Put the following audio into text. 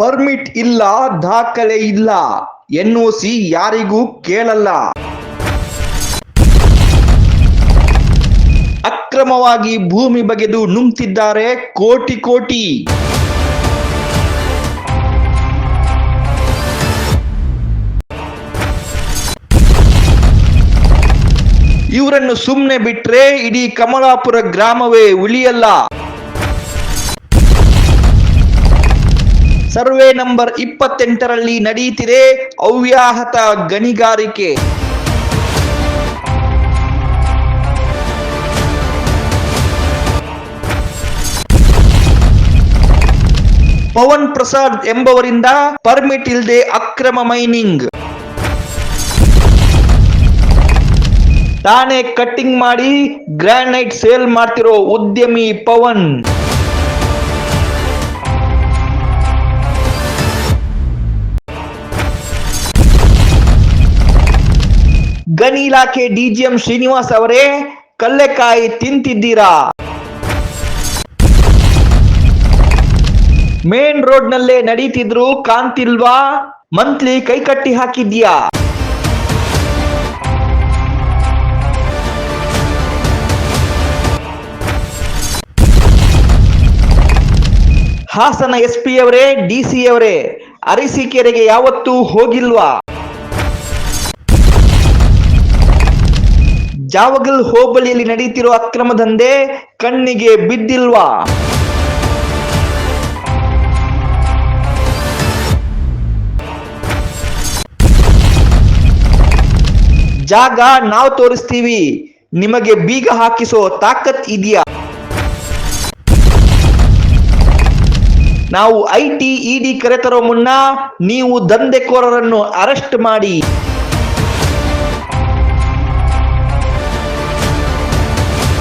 Permit ಇಲ್ಲ, ದಾಖಲೆ ಇಲ್ಲ ಎನ್ಒಸಿ ಯಾರಿಗೂ ಕೇಳಲ್ಲ. ಅಕ್ರಮವಾಗಿ ಭೂಮಿ ಬಗೆದು ನುಂಗ್ತಿದ್ದಾರೆ ಕೋಟಿ ಕೋಟಿ. ಇವರನ್ನು ಸುಮ್ಮನೆ ಬಿಟ್ರೆ ಇಡೀ ಕಮಲಾಪುರ ಗ್ರಾಮವೇ ಉಳಿಯಲ್ಲ. ಸರ್ವೆ ನಂಬರ್ ಇಪ್ಪತ್ತೆಂಟರಲ್ಲಿ ನಡೆಯುತ್ತಿದೆ ಅವ್ಯಾಹತ ಗಣಿಗಾರಿಕೆ. ಪವನ್ ಪ್ರಸಾದ್ ಎಂಬವರಿಂದ ಪರ್ಮಿಟ್ ಇಲ್ಲದೆ ಅಕ್ರಮ ಮೈನಿಂಗ್. ತಾನೇ ಕಟ್ಟಿಂಗ್ ಮಾಡಿ ಗ್ರಾನೈಟ್ ಸೇಲ್ ಮಾಡ್ತಿರೋ ಉದ್ಯಮಿ ಪವನ್. ಗಣಿ ಇಲಾಖೆ ಡಿಜಿಎಂ ಶ್ರೀನಿವಾಸ್ ಅವರೇ, ಕಲ್ಲೆಕಾಯಿ ತಿಂತಿದ್ದೀರಾ? ಮೇನ್ ರೋಡ್ ನಲ್ಲೇ ನಡೀತಿದ್ರು ಕಾಂತಿಲ್ವಾ? ಮಂತ್ಲಿ ಕೈಕಟ್ಟಿ ಹಾಕಿದ್ಯಾ? ಹಾಸನ ಎಸ್ ಪಿ ಅವರೇ ಡಿ ಸಿ ಅವರೇ, ಅರಸೀಕೆರೆಗೆ ಯಾವತ್ತೂ ಹೋಗಿಲ್ವಾ? ಜಾವಗಲ್ ಹೋಬಳಿಯಲ್ಲಿ ನಡೆಯುತ್ತಿರುವ ಅಕ್ರಮ ದಂಧೆ ಕಣ್ಣಿಗೆ ಬಿದ್ದಿಲ್ವಾ? ಜಾಗ ನಾವು ತೋರಿಸ್ತೀವಿ. ನಿಮಗೆ ಬೀಗ ಹಾಕಿಸೋ ತಾಕತ್ ಇದೆಯಾ? ನಾವು ಐಟಿ ಇಡಿ ಕರೆತರೋ ಮುನ್ನ ನೀವು ದಂಧೆಕೋರರನ್ನು ಅರೆಸ್ಟ್ ಮಾಡಿ.